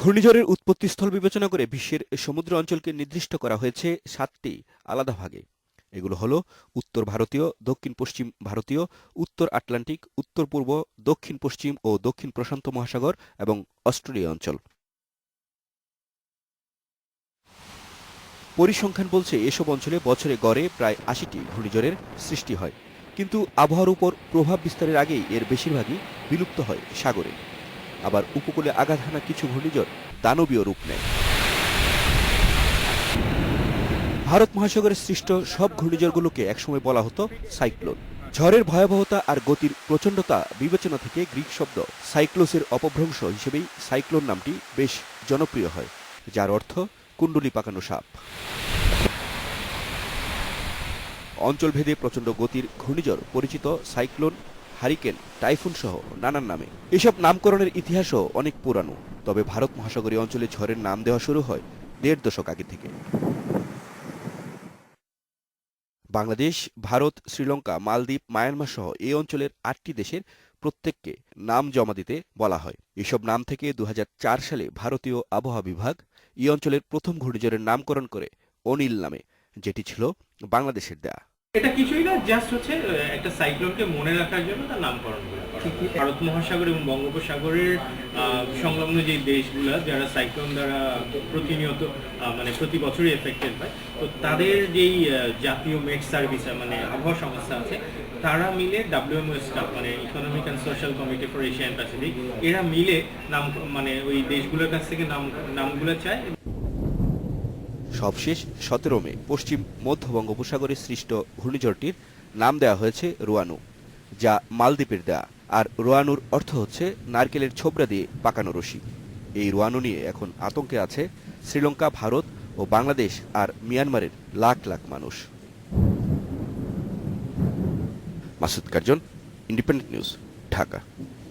ঘূর্ণিঝড়ের উৎপত্তিস্থল বিবেচনা করে বিশ্বের সমুদ্র অঞ্চলকে নির্দিষ্ট করা হয়েছে সাতটি আলাদা ভাগে। এগুলো হলো উত্তর ভারতীয়, দক্ষিণ পশ্চিম ভারতীয়, উত্তর আটলান্টিক, উত্তর পূর্ব, দক্ষিণ পশ্চিম ও দক্ষিণ প্রশান্ত মহাসাগর এবং অস্ট্রেলিয়া অঞ্চল। পরিসংখ্যান বলছে এসব অঞ্চলে বছরে গড়ে প্রায় আশিটি ঘূর্ণিঝড়ের সৃষ্টি হয়। কিন্তু আবহাওয়ার উপর প্রভাব বিস্তারের আগেই এর বেশিরভাগই বিলুপ্ত হয় সাগরে। আবার উপকূলে আঘাত হানা কিছু ঘূর্ণিঝড় দানবীয় রূপ নেয়। ভারত মহাসাগরে সৃষ্ট সব ঘূর্ণিঝড়গুলোকে একসময় বলা হতো সাইক্লোন। ঝড়ের ভয়াবহতা আর গতির প্রচণ্ডতা বিবেচনা থেকে গ্রিক শব্দ সাইক্লোসের অপভ্রংশ হিসেবেই সাইক্লোন নামটি বেশ জনপ্রিয় হয়, যার অর্থ কুণ্ডলি পাকানো সাপ। অঞ্চলভেদে প্রচণ্ড গতির ঘূর্ণিঝড় পরিচিত সাইক্লোন হারিকেন, টাইফুন সহ নানান নামে। এসব নামকরণের ইতিহাসও অনেক পুরানো। তবে ভারত মহাসাগরীয় অঞ্চলে ঝড়ের নাম দেওয়া শুরু হয় দেড় দশক আগে থেকে। বাংলাদেশ, ভারত, শ্রীলঙ্কা, মালদ্বীপ, মায়ানমার সহ এই অঞ্চলের আটটি দেশের প্রত্যেককে নাম জমা দিতে বলা হয়। এসব নাম থেকে দু হাজার চার সালে ভারতীয় আবহাওয়া বিভাগ এই অঞ্চলের প্রথম ঘূর্ণিঝড়ের নামকরণ করে অনিল নামে, যেটি ছিল বাংলাদেশের দেয়া। এটা কিছুই না জাস্ট হচ্ছে একটা সাইক্লোনকে মনে রাখার জন্য তার নামকরণ করা। ভারত মহাসাগর এবং বঙ্গোপসাগরের সংলগ্ন যে দেশগুলো যারা সাইক্লোন দ্বারা প্রতিনিয়ত মানে প্রতি বছরই এফেক্টেড হয় তো তাদের যেই জাতীয় মেট সার্ভিস মানে আবহাওয়া সংস্থা আছে তারা মিলে ডাব্লিউএমও স্টাফ মানে economic and social committee for Asian Pacific এরা মিলে নাম মানে ওই দেশগুলোর কাছ থেকে নাম নামগুলো চায়। সবশেষ সতেরো মে, পশ্চিম মধ্য বঙ্গোপসাগরে সৃষ্ট ঘূর্ণিঝড়টির নাম দেওয়া হয়েছে রোয়ানু, যা মালদ্বীপের দেয়া, আর রোয়ানুর অর্থ হচ্ছে নারকেলের ছোবরা দিয়ে পাকানো রশি। এই রোয়ানু নিয়ে এখন আতঙ্কে আছে শ্রীলঙ্কা, ভারত ও বাংলাদেশ আর মিয়ানমারের লাখ লাখ মানুষ। Masud Karzon, independent news, Dhaka.